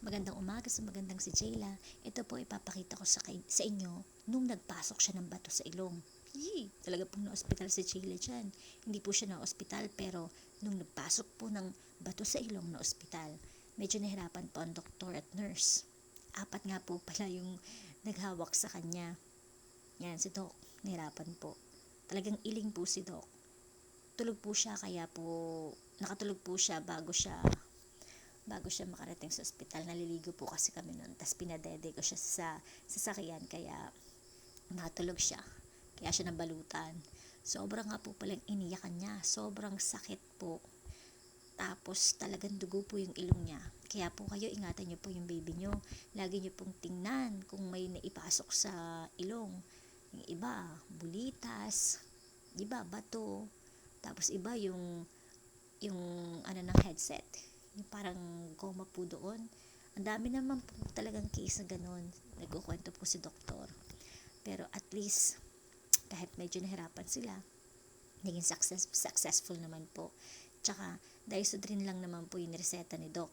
Magandang umaga sa magandang si Jayla. Ito po ipapakita ko sa, kay- sa inyo nung nagpasok siya ng bato sa ilong. Yee, talaga pong na-hospital si Jayla dyan. Hindi po siya na-hospital pero nung nagpasok po ng bato sa ilong na ospital, medyo nahirapan po ang doktor at nurse. Apat nga po pala yung naghawak sa kanya. Yan, si Doc, nahirapan po. Talagang iling po si Doc. Tulog po siya kaya po, nakatulog po siya bago siya bago siya makarating sa ospital, naliligo po kasi kami noon. Tapos pinadede ko siya sa sasakyan, kaya natulog siya. Kaya siya nabalutan. Sobrang nga po palang iniyakan niya. Sobrang sakit po. Tapos talagang dugo po yung ilong niya. Kaya po kayo, ingatan niyo po yung baby niyo. Lagi niyo pong tingnan kung may naipasok sa ilong. Yung iba, bulitas. Iba, bato. Tapos iba yung yung ano ng headset yung parang coma po doon. Ang dami naman po talagang case na ganun. Nagkukwento po si doktor. Pero at least, kahit medyo nahirapan sila, naging success, successful naman po. Tsaka, Dysodrin lang naman po yung reseta ni Doc.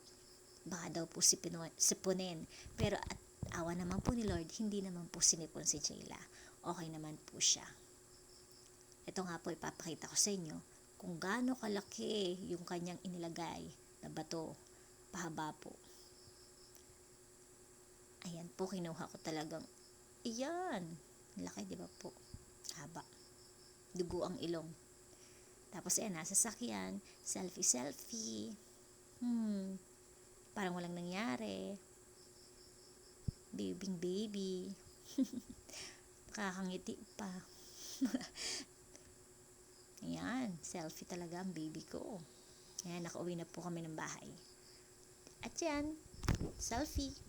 Baka daw po sipino- sipunin. Pero at awa naman po ni Lord, hindi naman po sinipon si Jayla. Okay naman po siya. Ito nga po ipapakita ko sa inyo kung gaano kalaki yung kanyang inilagay na bato, pahaba po. Ayan po, kinuha ko talagang, iyan, laki di ba po, haba. Dugo ang ilong. Tapos ayan, nasa sakyan, selfie-selfie. Hmm, parang walang nangyari. Babing baby. Nakakangiti pa. Ayan, selfie talaga ang baby ko. Ayan, nakauwi na po kami ng bahay. At yan, selfie.